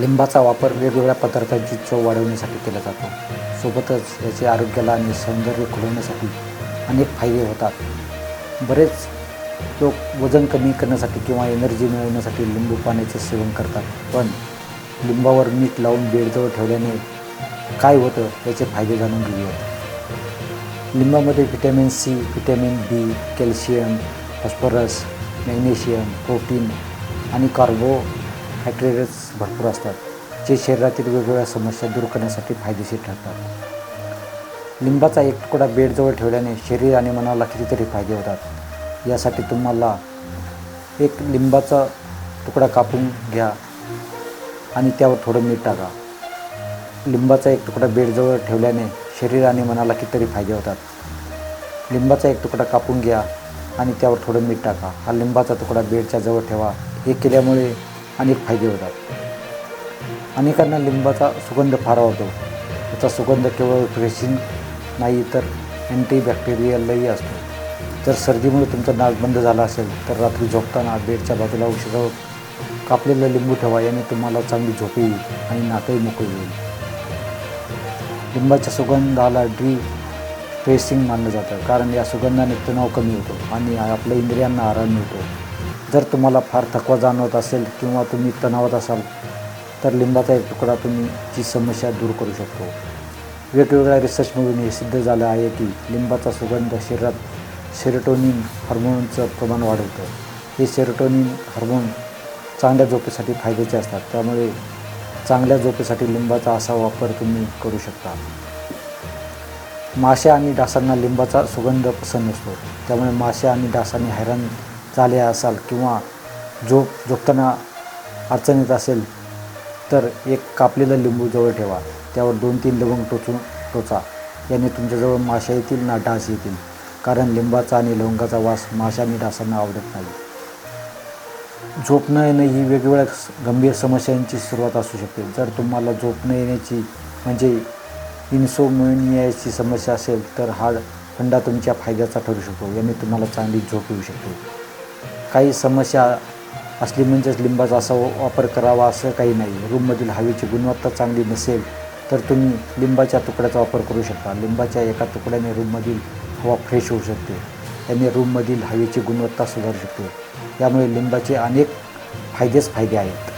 लिंबाचा वापर वेगवेगळ्या पदार्थांची चव वाढवण्यासाठी केला जातो. सोबतच याचे आरोग्याला आणि सौंदर्य खुलवण्यासाठी अनेक फायदे होतात. बरेच लोक वजन कमी करण्यासाठी किंवा एनर्जी मिळवण्यासाठी लिंबू पाण्याचे सेवन करतात. पण लिंबावर मीठ लावून बेडजवळ ठेवल्याने काय होतं याचे फायदे जाणून घेऊयात. लिंबामध्ये vitamin C vitamin B calcium phosphorus magnesium protein आणि कार्बो कार्बोहायड्रेट्स भरपूर असतात जे शरीरातील वेगवेगळ्या समस्या दूर करण्यासाठी फायदेशीर ठरतात. लिंबाचा एक तुकडा बेडजवळ ठेवल्याने शरीर आणि मनाला कितीतरी फायदे होतात. यासाठी तुम्हाला एक लिंबाचा तुकडा कापून घ्या आणि त्यावर थोडं मीठ टाका. लिंबाचा एक तुकडा बेडजवळ ठेवल्याने शरीर आणि मनाला कितीतरी फायदे होतात. लिंबाचा एक तुकडा कापून घ्या आणि त्यावर थोडं मीठ टाका. हा लिंबाचा तुकडा बेडच्या जवळ ठेवा. हे केल्यामुळे अनेक फायदे होतात. अनेकांना लिंबाचा सुगंध फार आवडतो. त्याचा सुगंध केवळ फ्रेशिंग नाही तर अँटीबॅक्टेरियलही असतो. जर सर्दीमुळे तुमचा नाक बंद झाला असेल तर रात्री झोपताना बेडच्या बाजूला औषधावर कापलेलं लिंबू ठेवा याने तुम्हाला चांगली झोप येईल आणि नाकही मोकळी होईल. लिंबाच्या सुगंधाला ड्री फ्रेशिंग मानलं जातं कारण या सुगंधाने तणाव कमी होतो आणि आपल्या इंद्रियांना आराम मिळतो. जर तुम्हाला फार थकवा जाणवत असेल किंवा तुम्ही तणावात असाल तर लिंबाचा एक तुकडा तुम्ही ची समस्या दूर करू शकतो. वेगवेगळ्या रिसर्चमधून हे सिद्ध झालं आहे की लिंबाचा सुगंध शरीरात सेरोटोनिन हार्मोनचं प्रमाण वाढवतं. हे सेरोटोनिन हार्मोन चांगल्या झोपेसाठी फायद्याचे असतात. त्यामुळे चांगल्या झोपेसाठी लिंबाचा असा वापर तुम्ही करू शकता. मासे आणि डासांना लिंबाचा सुगंध पसंत असतो त्यामुळे मासे आणि डासांनी हैराण झाले असाल किंवा झोप झोपताना अडचण येत असेल तर एक कापलेलं लिंबू जवळ ठेवा. त्यावर दोन तीन लवंग टोचून टोचा. याने तुमच्याजवळ माशा येतील ना डास येतील. कारण लिंबाचा आणि लवंगाचा वास माशा आणि डासांना आवडत नाही. झोप न येणं ही वेगवेगळ्या गंभीर समस्यांची सुरुवात असू शकते. जर तुम्हाला झोप न येण्याची म्हणजे इन्सोमोनियाची समस्या असेल तर हा फंडा तुमच्या फायद्याचा ठरू शकतो. याने तुम्हाला चांगली झोप येऊ शकते. काही समस्या असली म्हणजेच लिंबाचा असा वापर करावा असं काही नाही. रूममधील हवेची गुणवत्ता चांगली नसेल तर तुम्ही लिंबाच्या तुकड्याचा वापर करू शकता. लिंबाच्या एका तुकड्याने रूममधील हवा फ्रेश होऊ शकते. याने रूममधील हवेची गुणवत्ता सुधारू शकते. यामुळे लिंबाचे अनेक फायदेच फायदे आहेत.